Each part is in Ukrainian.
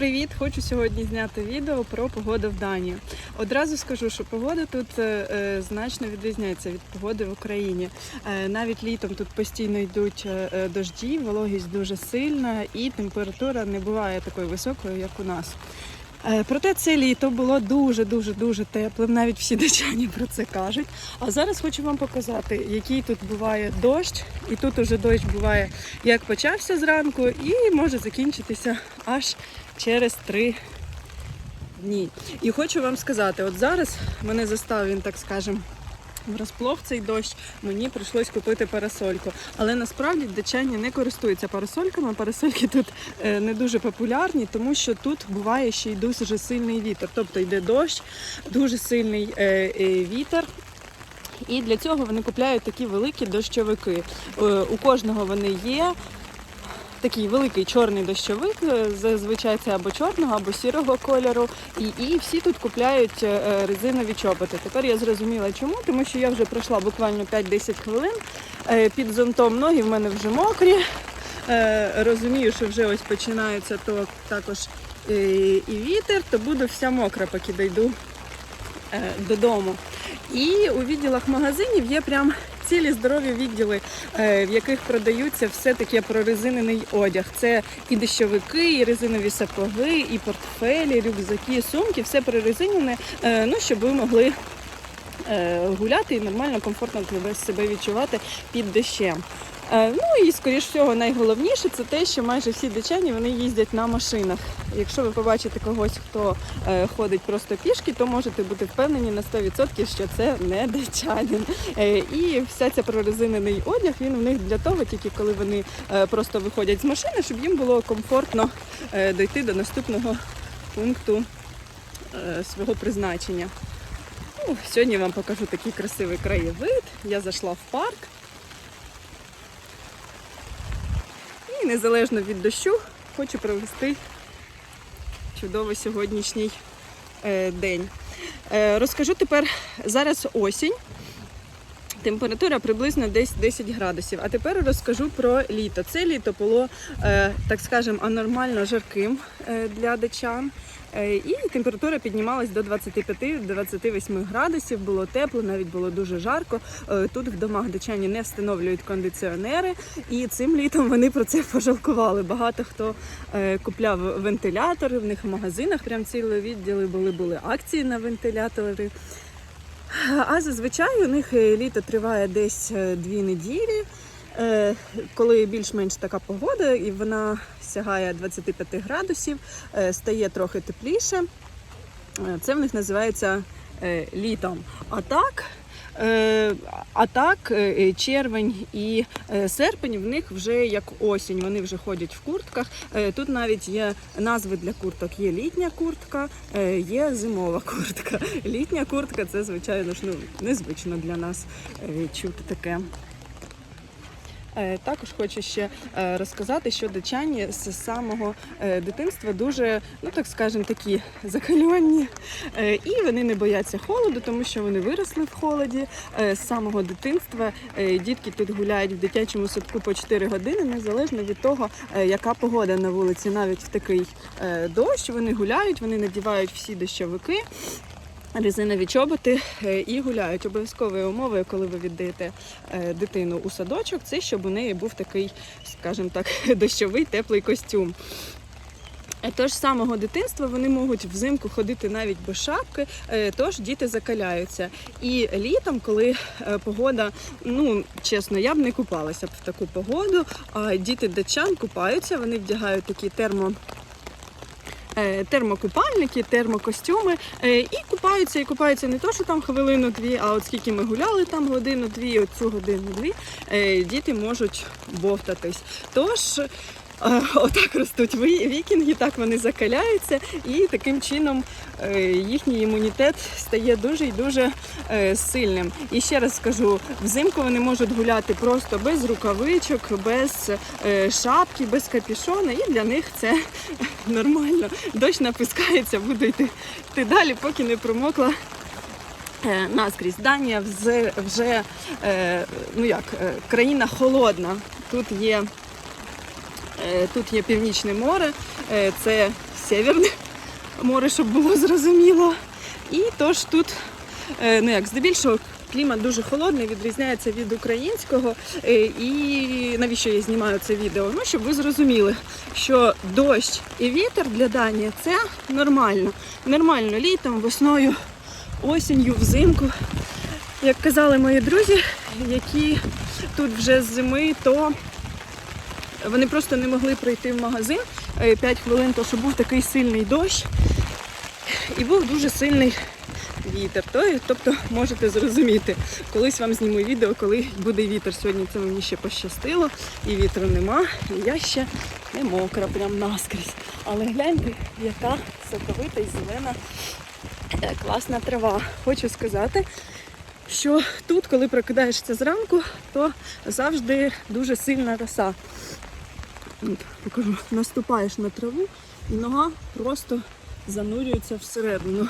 привіт! Хочу сьогодні зняти відео про погоду в Данії. Одразу скажу, що погода тут е, е, значно відрізняється від погоди в Україні. Е, навіть літом тут постійно йдуть дожді, вологість дуже сильна і температура не буває такою високою, як у нас. Е, Проте це літо було дуже дуже дуже теплим. Навіть всі дачані про це кажуть. А зараз хочу вам показати, який тут буває дощ. І тут уже дощ буває як почався зранку, і може закінчитися аж через три дні. І хочу вам сказати, от зараз мене застав він, так скажем, врасплох цей дощ, мені прийшлось купити парасольку. Але насправді датчані не користуються парасольками. Парасольки тут е, не дуже популярні, тому що тут буває ще й дуже сильний вітер. Тобто йде дощ, дуже сильний е, е, вітер. І для цього вони купляють такі великі дощовики. У кожного вони є. Такий великий чорний дощовик, е, зазвичай це або чорного, або сірого кольору. І, і всі тут купляють е, резинові чоботи. Тепер я зрозуміла чому, тому що я вже пройшла буквально 5-10 хвилин. Е, Під зонтом ноги в мене вже мокрі. Е, Розумію, що вже ось починається то також е, і вітер, то буду вся мокра, поки дойду е, додому. І у відділах магазинів є прям цілі здорові відділи, е, в яких продаються все таке прорезинений одяг. Це і дощовики, і резинові сапоги, і портфелі, рюкзаки, сумки, все прорезинене, е, ну, щоб ви могли е, гуляти і нормально, комфортно себе- себе відчувати під дощем. Е, Ну і скоріш всього найголовніше це те, що майже всі дичані вони їздять на машинах. Якщо ви побачите когось, хто е, ходить просто пішки, то можете бути впевнені на 100%, що це не дичанин. Е, і вся ця прорезинений одяг він у них для того, тільки коли вони просто виходять з машини, щоб їм було комфортно дойти до наступного пункту свого призначення. Ну, сьогодні вам покажу такий красивий краєвид. Я зайшла в парк. Незалежно від дощу хочу провести чудовий сьогоднішній е, день. Е, розкажу тепер зараз осінь. Температура приблизно десь 10 градусів. А тепер розкажу про літо. Це літо було, е, так скажемо, анормально жарким для дачан. Е, І температура піднімалась до 25-28 градусів, було тепло, навіть було дуже жарко. Е, Тут в домах дачані не встановлюють кондиціонери, і цим літом вони про це пожалкували. Багато хто е, купляв вентилятори в них в магазинах, прям цілі відділи були, були акції на вентилятори. А зазвичай у них літо триває десь дві неділі, коли більш-менш така погода, і вона сягає 25 градусів, е, стає трохи тепліше. Е, Це в них називається е, літом. А так. е, А так, е, червень і е, серпень в них вже як осінь. Вони вже ходять в куртках. Е, Тут навіть є назви для курток. Є літня куртка, е, є зимова куртка. Літня куртка це, звичайно ж, ну, незвично для нас е, чути таке. Е, Також хочу ще е, розказати, що дичані з самого е, дитинства дуже, ну так скажемо, такі закальонні. І вони не бояться холоду, тому що вони виросли в холоді. З самого дитинства дітки тут гуляють в дитячому садку по 4 години, незалежно від того, яка погода на вулиці. Навіть в такий дощ вони гуляють, вони надівають всі дощовики резинові чоботи е, і гуляють. Обов'язковою умовою, коли ви віддаєте е, дитину у садочок, це щоб у неї був такий, скажімо так, дощовий теплий костюм. Е, Тож з самого дитинства вони можуть взимку ходити навіть без шапки, тож діти закаляються. І літом, коли погода, ну чесно, я б не купалася б в таку погоду. А діти датчан купаються, вони вдягають такі термо термокупальники, термокостюми е, і купаються, і купаються не то, що там хвилину-дві, а от скільки ми гуляли там годину-дві, оцю годину-дві, е, діти можуть бовтатись. Тож. Отак ростуть вікінги, так вони закаляються, і таким чином е, їхній імунітет стає дуже і дуже е, сильним. І ще раз скажу: взимку вони можуть гуляти просто без рукавичок, без е, шапки, без капішона, і для них це нормально. Дощ напускається, буду йти, йти далі, поки не промокла. Наскрізь Данія вже, ну як, країна холодна. Тут є, тут є північне море, е, це Северне море, щоб було зрозуміло. І тож тут, е, ну як, здебільшого, клімат дуже холодний, відрізняється від українського. Е, І навіщо я знімаю це відео? Ну, щоб ви зрозуміли, що дощ і вітер для Данії це нормально. Нормально літом, весною, осінню, взимку. Як казали мої друзі, які тут вже з зими, то вони просто не могли прийти в магазин 5 хвилин, тому що був такий сильний дощ і був дуже сильний вітер. Тобто можете зрозуміти, колись вам зніму відео, коли буде вітер. Сьогодні це мені ще пощастило, і вітру нема, і я ще не мокра, прям наскрізь. Але гляньте, яка соковита і зелена е, класна трава. Хочу сказати, що тут, коли прокидаєшся зранку, то завжди дуже сильна роса. Покажу, наступаєш на траву і нога просто занурюється всередину.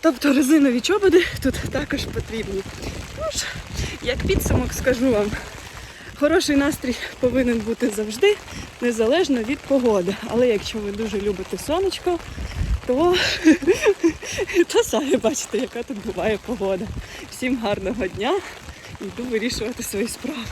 Тобто резинові чоботи тут також потрібні. Тож, як підсумок скажу вам, хороший настрій повинен бути завжди, незалежно від погоди. Але якщо ви дуже любите сонечко, то, то самі бачите, яка тут буває погода. Всім гарного дня йду вирішувати свої справи.